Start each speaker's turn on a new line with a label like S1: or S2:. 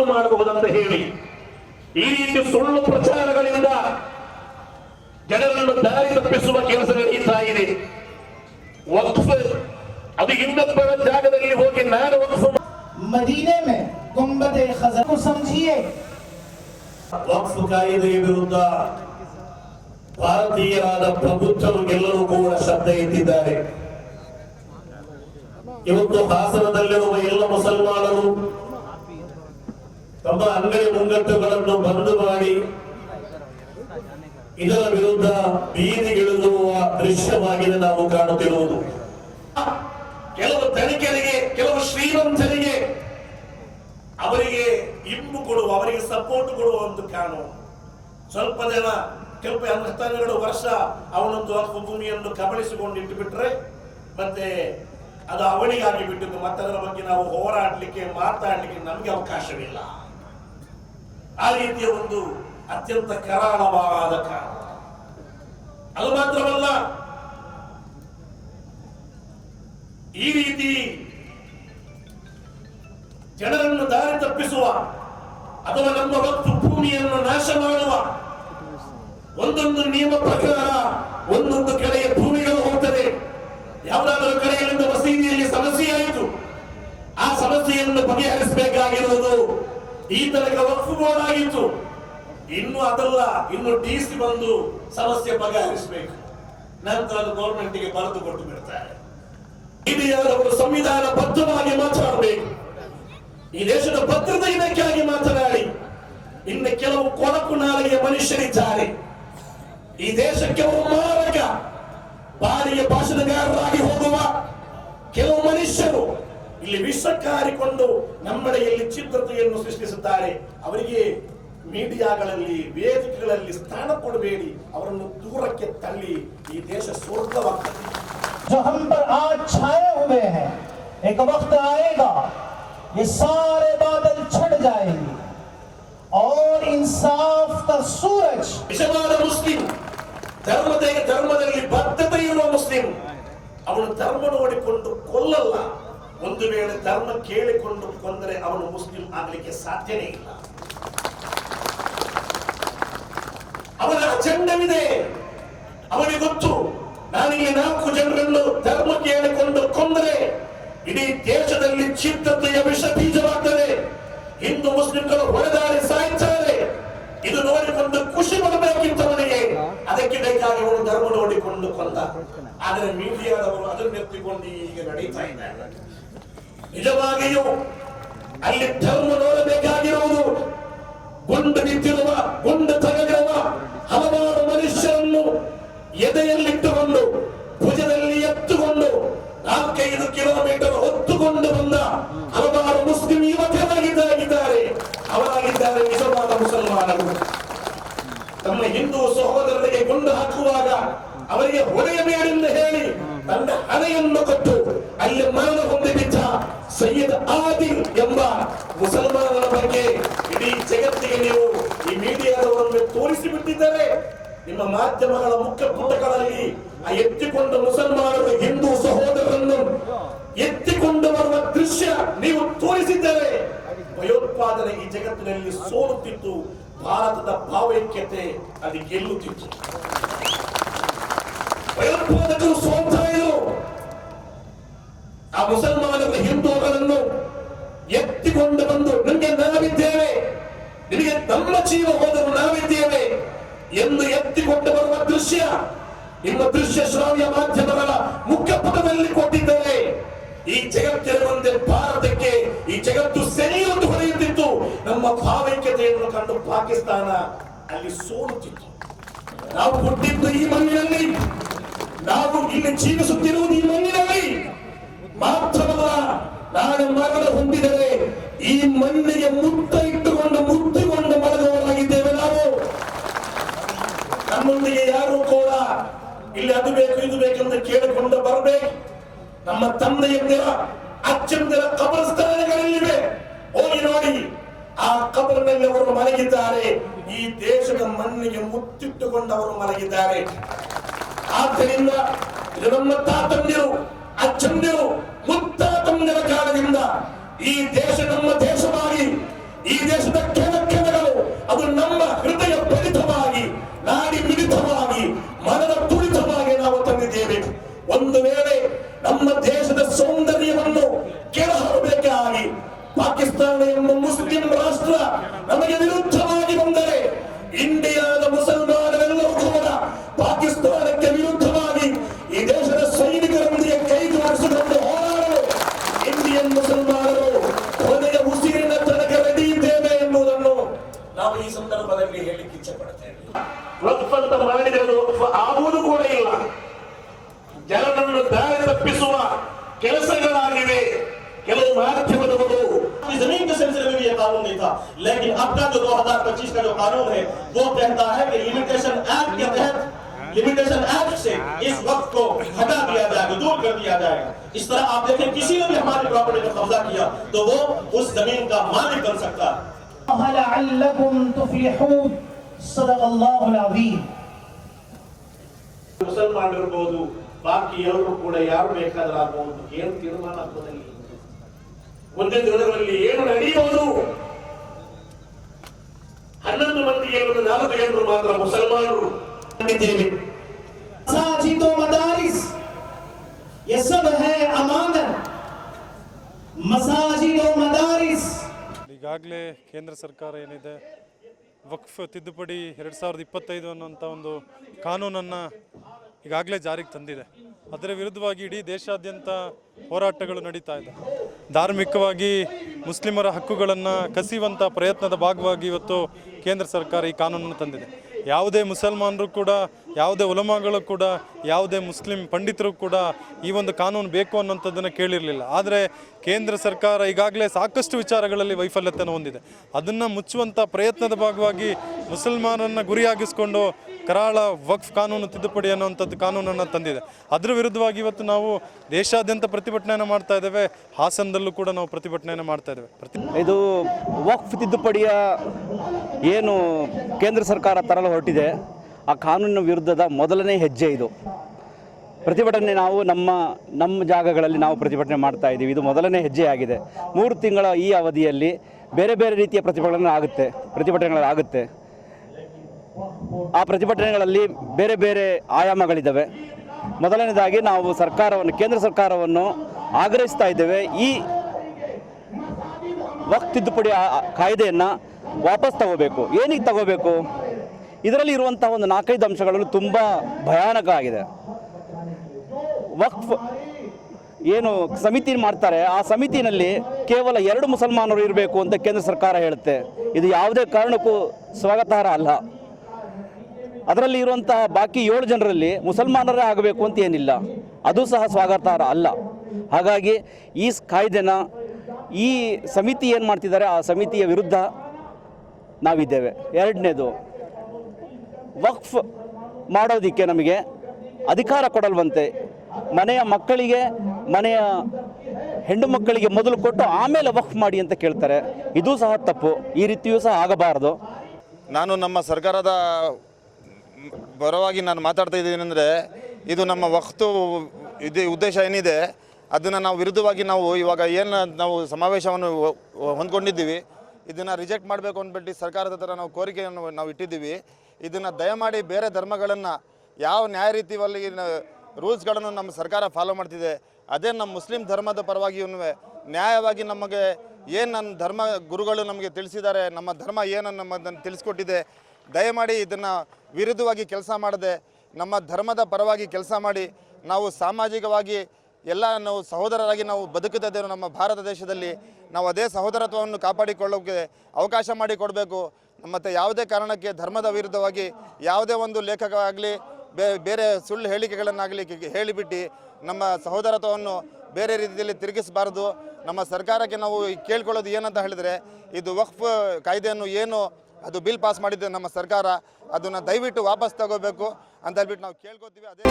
S1: ರಫ್ತು ಮಾಡಬಹುದಂತ ಹೇಳಿ ಈ ರೀತಿ ಸುಳ್ಳು ಪ್ರಚಾರಗಳಿಂದ ಜನರನ್ನು ದಾರಿ ತಪ್ಪಿಸುವ ಕೆಲಸ ನಡೀತಾ ಇದೆ. ವಕ್ಫ್ ಅದು ಇನ್ನೊಬ್ಬರ ಜಾಗದಲ್ಲಿ ಹೋಗಿ ನಾನು ವಕ್ಫ್
S2: ಮದೀನೆ ಮೇ ಗುಂಬದ ಖಜರ್ ಸಮಜಿಯೇ.
S1: ವಕ್ಫ್ ಕಾಯ್ದೆಯ ವಿರುದ್ಧ ಭಾರತೀಯರಾದ ಪ್ರಭುತ್ವರು ಎಲ್ಲರೂ ಕೂಡ ಶ್ರದ್ಧೆ ಎತ್ತಿದ್ದಾರೆ ಇವತ್ತು ಹಾಸನದಲ್ಲಿರುವ ತಮ್ಮ ಅಂಗಡಿ ಮುಂಗಟ್ಟುಗಳನ್ನು ಬಂದ್ ಮಾಡಿ. ಇದರ ವಿರುದ್ಧ ಬೀದಿಗಿಳಿದುವ ದೃಶ್ಯವಾಗಿದೆ ನಾವು ಕಾಣುತ್ತಿರುವುದು. ಕೆಲವು ಧನಿಕರಿಗೆ ಕೆಲವು ಶ್ರೀಮಂತರಿಗೆ ಅವರಿಗೆ ಇಂಬು ಕೊಡುವ, ಅವರಿಗೆ ಸಪೋರ್ಟ್ ಕೊಡುವ ಒಂದು ಕಾನೂನು. ಸ್ವಲ್ಪ ಜನ, ಕೆಲವು ಅನುಷ್ಠಾನಗಳು ವರ್ಷ ಅವನೊಂದು ಭೂಮಿಯನ್ನು ಕಬಳಿಸಿಕೊಂಡು ಬಿಟ್ರೆ ಮತ್ತೆ ಅದು ಅವನಿಗಾಗಿ ಬಿಟ್ಟಿದ್ದು. ಮತ್ತದರ ಬಗ್ಗೆ ನಾವು ಹೋರಾಡಲಿಕ್ಕೆ, ಮಾತಾಡಲಿಕ್ಕೆ ನಮಗೆ ಅವಕಾಶವಿಲ್ಲ. ಆ ರೀತಿಯ ಒಂದು ಅತ್ಯಂತ ಕರಾಳವಾದ ಕಾಲ. ಅದು ಮಾತ್ರವಲ್ಲ, ಈ ರೀತಿ ಜನರನ್ನು ದಾರಿ ತಪ್ಪಿಸುವ, ಅಥವಾ ನಮ್ಮ ಹೊತ್ತು ಭೂಮಿಯನ್ನು ನಾಶ ಮಾಡುವ ಒಂದೊಂದು ನಿಯಮ ಪ್ರಕಾರ ಒಂದೊಂದು ಕಡೆಯ ಭೂಮಿಗಳು ಹೋಗ್ತದೆ. ಯಾವುದಾದರೂ ಕಡೆಗಳಿಂದ ಮಸೀದಿಯಲ್ಲಿ ಸಮಸ್ಯೆ ಆಯಿತು. ಆ ಸಮಸ್ಯೆಯನ್ನು ಬಗೆಹರಿಸಬೇಕಾಗಿರುವುದು ಈ ತನಕ ವಕ್ಫ್ ಇನ್ನು ಅದಲ್ಲ, ಇನ್ನು ಡಿ ಸಿ ಬಂದು ಸಮಸ್ಯೆ ಬಗೆಹರಿಸಬೇಕು. ನಂತರ ಅದು ಗೌರ್ಮೆಂಟ್ಗೆ ಬರೆದು ಕೊಟ್ಟು ಬಿಡ್ತಾರೆ. ಹಿರಿಯರವರು ಸಂವಿಧಾನ ಬದ್ಧವಾಗಿ ಮಾತನಾಡಬೇಕು. ಈ ದೇಶದ ಭದ್ರತೆ ಇದಕ್ಕಾಗಿ ಮಾತನಾಡಿ. ಇನ್ನು ಕೆಲವು ಕೊಳಕು ನಾಲಿಗೆ ಮನುಷ್ಯರಿದ್ದಾರೆ. ಈ ದೇಶಕ್ಕೆ ಅವರು ಮಾರಕ. ಬಾರಿಗೆ ಭಾಷಣಗಾರರಾಗಿ ಹೋಗುವ ಕೆಲವು ಮನುಷ್ಯರು ಇಲ್ಲಿ ವಿಷ ಕಾರಿಕೊಂಡು ನಮ್ಮಡೆಯಲ್ಲಿ ಚಿತ್ರತೆಯನ್ನು ಸೃಷ್ಟಿಸುತ್ತಾರೆ ಅವರಿಗೆ ಮೀಡಿಯಾಗಳಲ್ಲಿ ವೇದಿಕೆಗಳಲ್ಲಿ ಸ್ಥಾನ ಕೊಡಬೇಡಿ ಅವರನ್ನು ದೂರಕ್ಕೆ ತಳ್ಳಿ ಈ ದೇಶ ಸ್ವರ್ಗವಾಗ್ತದೆ
S2: जो हम पर आज छाए हुए हैं एक वक्त आएगा ये सारे बादल छट जाएंगे और इंसाफ का सूरज
S1: ನಿಜವಾದ ಮುಸ್ಲಿಂ ಧರ್ಮದ ಧರ್ಮದಲ್ಲಿ ಬದ್ಧತೆ ಇರುವ ಮುಸ್ಲಿಂ ಅವನು ಧರ್ಮ ನೋಡಿಕೊಂಡು ಕೊಲ್ಲಲ್ಲ ಒಂದು ವೇಳೆ ಧರ್ಮ ಕೇಳಿಕೊಂಡು ಕೊಂದರೆ ಅವನು ಮುಸ್ಲಿಂ ಆಗಲಿಕ್ಕೆ ಸಾಧ್ಯನೇ ಇಲ್ಲ. ಅವನ ಅಜೆಂಡವಿದೆ. ಅವನಿಗೆ ಗೊತ್ತು ನಾನಿಲ್ಲಿ ನಾಲ್ಕು ಜನರನ್ನು ಧರ್ಮ ಕೇಳಿಕೊಂಡು ಕೊಂದರೆ ಇಡೀ ದೇಶದಲ್ಲಿ ಚಿತ್ತತೆಯ ವಿಷ ಬೀಜವಾಗ್ತದೆ. ಹಿಂದೂ ಮುಸ್ಲಿಂಗಳು ಹೊಡೆದಾಡಿ ಸಾಯ್ತಾರೆ ಇದು ನೋಡಿಕೊಂಡು ಖುಷಿ ಪಡಬೇಕಿತ್ತು ಅವನಿಗೆ. ಅದಕ್ಕೆ ಬೇಕಾಗಿ ಅವನು ಧರ್ಮ ನೋಡಿಕೊಂಡು ಕೊಂದ. ಆದರೆ ಮೀಡಿಯಾದವರು ಅದನ್ನು ಎತ್ತಿಕೊಂಡು ಈಗ ನಡೀತಾ ಇದ್ದಾರೆ. ನಿಜವಾಗಿಯೂ ಅಲ್ಲಿ ಧರ್ಮ ನೋಡಬೇಕಾಗಿರುವುದು ಗುಂಡು ನಿಂತಿರುವ, ಗುಂಡು ತಗಲಿರುವ ಹಲವಾರು ಮನುಷ್ಯರನ್ನು ಎದೆಯಲ್ಲಿಟ್ಟುಕೊಂಡು, ಭುಜದಲ್ಲಿ ಎತ್ತುಕೊಂಡು, ನಾಲ್ಕೈದು ಕಿಲೋಮೀಟರ್ ಹೊತ್ತುಕೊಂಡು ಬಂದ ಹಲವಾರು ಮುಸ್ಲಿಂ ಯುವಕರಾಗಿದ್ದಾರೆ. ಅವರಾಗಿದ್ದಾರೆ ನಿಜವಾದ ಮುಸಲ್ಮಾನರು. ತಮ್ಮ ಹಿಂದೂ ಸಹೋದರರಿಗೆ ಗುಂಡು ಹಾಕುವಾಗ ಅವರಿಗೆ ಹೊಡೆಯಬೇಡೆಂದು ಹೇಳಿ ತನ್ನ ಹಣೆಯನ್ನು ಕೊಟ್ಟು ಅಲ್ಲಿ ಮರಣ ಹೊಂದಿ ಬಿದ್ದ ಸೈಯದ್ ಆದಿಲ್ ಎಂಬ ಮುಸಲ್ಮಾನರ ಬಗ್ಗೆ ಇಡೀ ಜಗತ್ತಿಗೆ ನೀವು ಈ ಮೀಡಿಯಾದವರನ್ನು ತೋರಿಸಿ ಬಿಟ್ಟಿದ್ದಾರೆ ನಿಮ್ಮ ಮಾಧ್ಯಮಗಳ ಮುಖ್ಯ ಪುಟಗಳಲ್ಲಿ ಆ ಎತ್ತಿಕೊಂಡ ಮುಸಲ್ಮಾನರು ಹಿಂದೂ ಸಹೋದರರನ್ನು ಎತ್ತಿಕೊಂಡು ಬರುವ ದೃಶ್ಯ ನೀವು ತೋರಿಸಿದ್ದೇವೆ ಭಯೋತ್ಪಾದನೆ ಈ ಜಗತ್ತಿನಲ್ಲಿ ಸೋಲುತ್ತಿತ್ತು ಭಾರತದ ಭಾವೈಕ್ಯತೆ ಅದು ಗೆಲ್ಲುತ್ತಿತ್ತು. ಭಯೋತ್ಪಾದಕರು ಸೋಲ್ತಾ ಆ ಮುಸಲ್ಮಾನರು ಹಿಂದೂಗಳನ್ನು ಎತ್ತಿಕೊಂಡು ಬಂದು, ನಿಮಗೆ ನಾವಿದ್ದೇವೆ. ನಿಮಗೆ ನಮ್ಮ ಜೀವ ಹೋದರು ನಾವಿದ್ದೇವೆ. ಎಂದು ಎತ್ತಿಕೊಂಡು ಬರುವ ದೃಶ್ಯ? ನಿಮ್ಮ ದೃಶ್ಯ ಶ್ರಾವ್ಯ ಮಾಧ್ಯಮಗಳ ಮುಖ್ಯ ಪುಟದಲ್ಲಿ ಕೊಟ್ಟಿದ್ದಾರೆ ಈ ಜಗತ್ತಿನ ಮುಂದೆ ಭಾರತಕ್ಕೆ, ಈ ಜಗತ್ತು ಸೆನೆಯೊಂದು ಹೊಡೆಯುತ್ತಿತ್ತು ನಮ್ಮ ಭಾವೈಕ್ಯತೆಯನ್ನು ಕಂಡು ಪಾಕಿಸ್ತಾನ ಅಲ್ಲಿ ಸೋಲುತ್ತಿತ್ತು. ನಾವು ಹುಟ್ಟಿದ್ದು ಈ ಮಣ್ಣಿನಲ್ಲಿ. ನಾವು ಇಲ್ಲಿ ಜೀವಿಸುತ್ತಿರುವುದು ಈ ಮಣ್ಣಿನಲ್ಲಿ. ಮಾತ್ರವಲ್ಲ, ನಾಳೆ ಮರಣ ಹೊಂದಿದರೆ ಈ ಮಣ್ಣಿಗೆ ಮುತ್ತ ನಮ್ಮೊಂದಿಗೆ ಯಾರು ಕೂಡ ಇಲ್ಲಿ ಅದು ಬೇಕು, ಇದು ಬೇಕೆಂದು ಕೇಳಿಕೊಂಡು ಬರಬೇಕು. ನಮ್ಮ ತಂದೆಯಂದಿರ ಅಚ್ಚಂದಿರ ಕಬರಸ್ಥಾನಗಳಲ್ಲಿವೆ. ಹೋಗಿ ನೋಡಿ, ಆ ಕಬರಿನಲ್ಲಿ ಅವರು ಮಲಗಿದ್ದಾರೆ. ಈ ದೇಶದ ಮಣ್ಣಿಗೆ ಮುತ್ತಿಟ್ಟುಕೊಂಡು ಅವರು ಮಲಗಿದ್ದಾರೆ. ಆದ್ದರಿಂದ ನಮ್ಮ ತಾತಂದಿರು ಅಚ್ಚಂದಿರು ಮುತ್ತಾತಂದಿರ ಕಾಲದಿಂದ ಈ ದೇಶ ನಮ್ಮ ದೇಶವಾಗಿ, ಈ ದೇಶದ ಕೆಲ ಕೆಲಗಳು ಅದು ನಮ್ಮ ಕೆಲಸಗಳಾಗಿವೆ. ಕೆಲವು ಮಾಧ್ಯಮದವರು
S3: لیکن اب کا جو دو ہزار پچیس کا جو قانون ہے وہ کہتا ہے کہ لیمیٹیشن ایکٹ کے تحت لیمیٹیشن ایکٹ سے اس وقت کو ہٹا دیا جائے گا دور کر دیا جائے گا اس طرح آپ دیکھیں کسی نے بھی ہماری پراپرٹی پر قبضہ کیا تو وہ اس زمین کا مالک بن سکتا ہے
S2: لعلکم تفلحون صدق اللہ العظیم
S1: مسلمان ڈر ಬಾಕಿ ಎಲ್ಲರೂ ಕೂಡ ಯಾರು ಬೇಕಾದರೂ ಆಗಬಹುದು ಏನು ತೀರ್ಮಾನ ಹಾಕೋದಲ್ಲಿ ಒಂದೇ ದಿನಗಳಲ್ಲಿ ಏನು ನಡೆಯುವುದು? ಹನ್ನೊಂದು ಮಂದಿ ಏನು ನಾಲ್ಕು ಜನರು ಮಾತ್ರ ಮುಸಲ್ಮಾನರು.
S4: ಈಗಾಗಲೇ ಕೇಂದ್ರ ಸರ್ಕಾರ ಏನಿದೆ ವಕ್ಫ್ ತಿದ್ದುಪಡಿ ಎರಡು ಸಾವಿರದ ಇಪ್ಪತ್ತೈದು ಅನ್ನುವಂಥ ಒಂದು ಕಾನೂನನ್ನು ಈಗಾಗಲೇ ಜಾರಿಗೆ ತಂದಿದೆ. ಅದರ ವಿರುದ್ಧವಾಗಿ ಇಡೀ ದೇಶಾದ್ಯಂತ ಹೋರಾಟಗಳು ನಡೀತಾ ಇದೆ. ಧಾರ್ಮಿಕವಾಗಿ ಮುಸ್ಲಿಮರ ಹಕ್ಕುಗಳನ್ನು ಕಸಿಯುವಂಥ ಪ್ರಯತ್ನದ ಭಾಗವಾಗಿ ಇವತ್ತು ಕೇಂದ್ರ ಸರ್ಕಾರ ಈ ಕಾನೂನನ್ನು ತಂದಿದೆ. ಯಾವುದೇ ಮುಸಲ್ಮಾನರು ಕೂಡ, ಯಾವುದೇ ಉಲಮಾಗಳು ಕೂಡ, ಯಾವುದೇ ಮುಸ್ಲಿಂ ಪಂಡಿತರು ಕೂಡ ಈ ಒಂದು ಕಾನೂನು ಬೇಕು ಅನ್ನೋಂಥದ್ದನ್ನು ಕೇಳಿರಲಿಲ್ಲ. ಆದರೆ ಕೇಂದ್ರ ಸರ್ಕಾರ ಈಗಾಗಲೇ ಸಾಕಷ್ಟು ವಿಚಾರಗಳಲ್ಲಿ ವೈಫಲ್ಯತೆಯನ್ನು ಹೊಂದಿದೆ. ಅದನ್ನು ಮುಚ್ಚುವಂಥ ಪ್ರಯತ್ನದ ಭಾಗವಾಗಿ ಮುಸಲ್ಮಾನರನ್ನು ಗುರಿಯಾಗಿಸಿಕೊಂಡು ಕರಾಳ ವಕ್ಫ್ ಕಾನೂನು ತಿದ್ದುಪಡಿ ಅನ್ನುವಂಥದ್ದು ಕಾನೂನನ್ನು ತಂದಿದೆ. ಅದರ ವಿರುದ್ಧವಾಗಿ ಇವತ್ತು ನಾವು ದೇಶಾದ್ಯಂತ ಪ್ರತಿಭಟನೆಯನ್ನು ಮಾಡ್ತಾ ಇದ್ದೇವೆ. ಹಾಸನದಲ್ಲೂ ಕೂಡ ನಾವು ಪ್ರತಿಭಟನೆಯನ್ನು ಮಾಡ್ತಾ ಇದ್ದೇವೆ. ಪ್ರತಿ
S5: ಇದು ವಕ್ಫ್ ತಿದ್ದುಪಡಿಯ ಏನು ಕೇಂದ್ರ ಸರ್ಕಾರ ತರಲು ಹೊರಟಿದೆ, ಆ ಕಾನೂನಿನ ವಿರುದ್ಧದ ಮೊದಲನೇ ಹೆಜ್ಜೆ ಇದು. ಪ್ರತಿಭಟನೆ ನಾವು ನಮ್ಮ ನಮ್ಮ ಜಾಗಗಳಲ್ಲಿ ನಾವು ಪ್ರತಿಭಟನೆ ಮಾಡ್ತಾ ಇದ್ದೀವಿ. ಇದು ಮೊದಲನೇ ಹೆಜ್ಜೆ ಆಗಿದೆ. ಮೂರು ತಿಂಗಳ ಈ ಅವಧಿಯಲ್ಲಿ ಬೇರೆ ಬೇರೆ ರೀತಿಯ ಪ್ರತಿಭಟನೆ ಆಗುತ್ತೆ ಪ್ರತಿಭಟನೆಗಳಾಗುತ್ತೆ ಆ ಪ್ರತಿಭಟನೆಗಳಲ್ಲಿ ಬೇರೆ ಬೇರೆ ಆಯಾಮಗಳಿದ್ದಾವೆ. ಮೊದಲನೇದಾಗಿ ನಾವು ಸರ್ಕಾರವನ್ನು, ಕೇಂದ್ರ ಸರ್ಕಾರವನ್ನು ಆಗ್ರಹಿಸ್ತಾ ಇದ್ದೇವೆ. ಈ ವಕ್ತ್ ತಿದ್ದುಪಡಿ ಕಾಯ್ದೆಯನ್ನು ವಾಪಸ್ ತಗೋಬೇಕು. ಏನಿಗೆ ತಗೋಬೇಕು? ಇದರಲ್ಲಿ ಇರುವಂತಹ ಒಂದು ನಾಲ್ಕೈದು ಅಂಶಗಳು ತುಂಬ ಭಯಾನಕ ಆಗಿದೆ. ವಕ್ಫ್ ಏನು ಸಮಿತಿ ಮಾಡ್ತಾರೆ, ಆ ಸಮಿತಿನಲ್ಲಿ ಕೇವಲ ಎರಡು ಮುಸಲ್ಮಾನರು ಇರಬೇಕು ಅಂತ ಕೇಂದ್ರ ಸರ್ಕಾರ ಹೇಳುತ್ತೆ. ಇದು ಯಾವುದೇ ಕಾರಣಕ್ಕೂ ಸ್ವಾಗತಾರ್ಹ ಅಲ್ಲ. ಅದರಲ್ಲಿ ಇರುವಂತಹ ಬಾಕಿ ಏಳು ಜನರಲ್ಲಿ ಮುಸಲ್ಮಾನರೇ ಆಗಬೇಕು ಅಂತ ಏನಿಲ್ಲ. ಅದು ಸಹ ಸ್ವಾಗತಾರ್ಹ ಅಲ್ಲ. ಹಾಗಾಗಿ ಈ ಕಾಯ್ದೆನ ಈ ಸಮಿತಿ ಏನು ಮಾಡ್ತಿದ್ದಾರೆ, ಆ ಸಮಿತಿಯ ವಿರುದ್ಧ ನಾವಿದ್ದೇವೆ. ಎರಡನೇದು, ವಕ್ಫ್ ಮಾಡೋದಕ್ಕೆ ನಮಗೆ ಅಧಿಕಾರ ಕೊಡಲ್ವಂತೆ. ಮನೆಯ ಮಕ್ಕಳಿಗೆ, ಮನೆಯ ಹೆಣ್ಣು ಮಕ್ಕಳಿಗೆ ಮೊದಲು ಕೊಟ್ಟು ಆಮೇಲೆ ವಕ್ಫ್ ಮಾಡಿ ಅಂತ ಕೇಳ್ತಾರೆ. ಇದು ಸಹ ತಪ್ಪು. ಈ ರೀತಿಯೂ ಸಹ ಆಗಬಾರದು.
S6: ನಾನು ನಮ್ಮ ಸರ್ಕಾರದ ಪರವಾಗಿ ನಾನು ಮಾತಾಡ್ತಾ ಇದ್ದೀನಿ ಅಂದರೆ ಇದು ನಮ್ಮ ವಕ್ತು ಇದು, ಉದ್ದೇಶ ಏನಿದೆ, ಅದನ್ನು ನಾವು ವಿರುದ್ಧವಾಗಿ ನಾವು ಇವಾಗ ಏನು ನಾವು ಸಮಾವೇಶವನ್ನು ಹೊಂದ್ಕೊಂಡಿದ್ದೀವಿ, ಇದನ್ನು ರಿಜೆಕ್ಟ್ ಮಾಡಬೇಕು ಅಂದ್ಬಿಟ್ಟು ಸರ್ಕಾರದ ಥರ ನಾವು ಕೋರಿಕೆಯನ್ನು ನಾವು ಇಟ್ಟಿದ್ದೀವಿ. ಇದನ್ನು ದಯಮಾಡಿ ಬೇರೆ ಧರ್ಮಗಳನ್ನು ಯಾವ ನ್ಯಾಯ ರೀತಿಯಲ್ಲಿ ರೂಲ್ಸ್ಗಳನ್ನು ನಮ್ಮ ಸರ್ಕಾರ ಫಾಲೋ ಮಾಡ್ತಿದೆ, ಅದೇ ನಮ್ಮ ಮುಸ್ಲಿಂ ಧರ್ಮದ ಪರವಾಗಿಯೂ ನ್ಯಾಯವಾಗಿ ನಮಗೆ ಏನು ನನ್ನ ಧರ್ಮ ಗುರುಗಳು ನಮಗೆ ತಿಳಿಸಿದ್ದಾರೆ, ನಮ್ಮ ಧರ್ಮ ಏನನ್ನು ನಮ್ಮದನ್ನು ತಿಳಿಸ್ಕೊಟ್ಟಿದೆ ದಯಮಾಡಿ ಇದನ್ನು ವಿರುದ್ಧವಾಗಿ ಕೆಲಸ ಮಾಡದೆ ನಮ್ಮ ಧರ್ಮದ ಪರವಾಗಿ ಕೆಲಸ ಮಾಡಿ ನಾವು ಸಾಮಾಜಿಕವಾಗಿ ಎಲ್ಲ ನಾವು ಸಹೋದರರಾಗಿ ನಾವು ಬದುಕುತ್ತಿದ್ದೇವೆ ನಮ್ಮ ಭಾರತ ದೇಶದಲ್ಲಿ, ನಾವು ಅದೇ ಸಹೋದರತ್ವವನ್ನು ಕಾಪಾಡಿಕೊಳ್ಳೋಕ್ಕೆ ಅವಕಾಶ ಮಾಡಿಕೊಡಬೇಕು. ಮತ್ತು ಯಾವುದೇ ಕಾರಣಕ್ಕೆ ಧರ್ಮದ ವಿರುದ್ಧವಾಗಿ ಯಾವುದೇ ಒಂದು ಲೇಖಕ ಆಗಲಿ ಬೇರೆ ಸುಳ್ಳು ಹೇಳಿಕೆಗಳನ್ನಾಗಲಿ ಹೇಳಿಬಿಟ್ಟು ನಮ್ಮ ಸಹೋದರತ್ವವನ್ನು ಬೇರೆ ರೀತಿಯಲ್ಲಿ ತಿರುಗಿಸಬಾರ್ದು. ನಮ್ಮ ಸರ್ಕಾರಕ್ಕೆ ನಾವು ಕೇಳ್ಕೊಳ್ಳೋದು ಏನಂತ ಹೇಳಿದರೆ, ಇದು ವಕ್ಫ್ ಕಾಯ್ದೆಯನ್ನು ಏನು ಅದು ಬಿಲ್ ಪಾಸ್ ಮಾಡಿದ್ದು ನಮ್ಮ ಸರ್ಕಾರ, ಅದನ್ನು ದಯವಿಟ್ಟು ವಾಪಸ್ ತಗೋಬೇಕು ಅಂತ ಹೇಳ್ಬಿಟ್ಟು ನಾವು ಕೇಳ್ಕೊತೀವಿ. ಅದೇ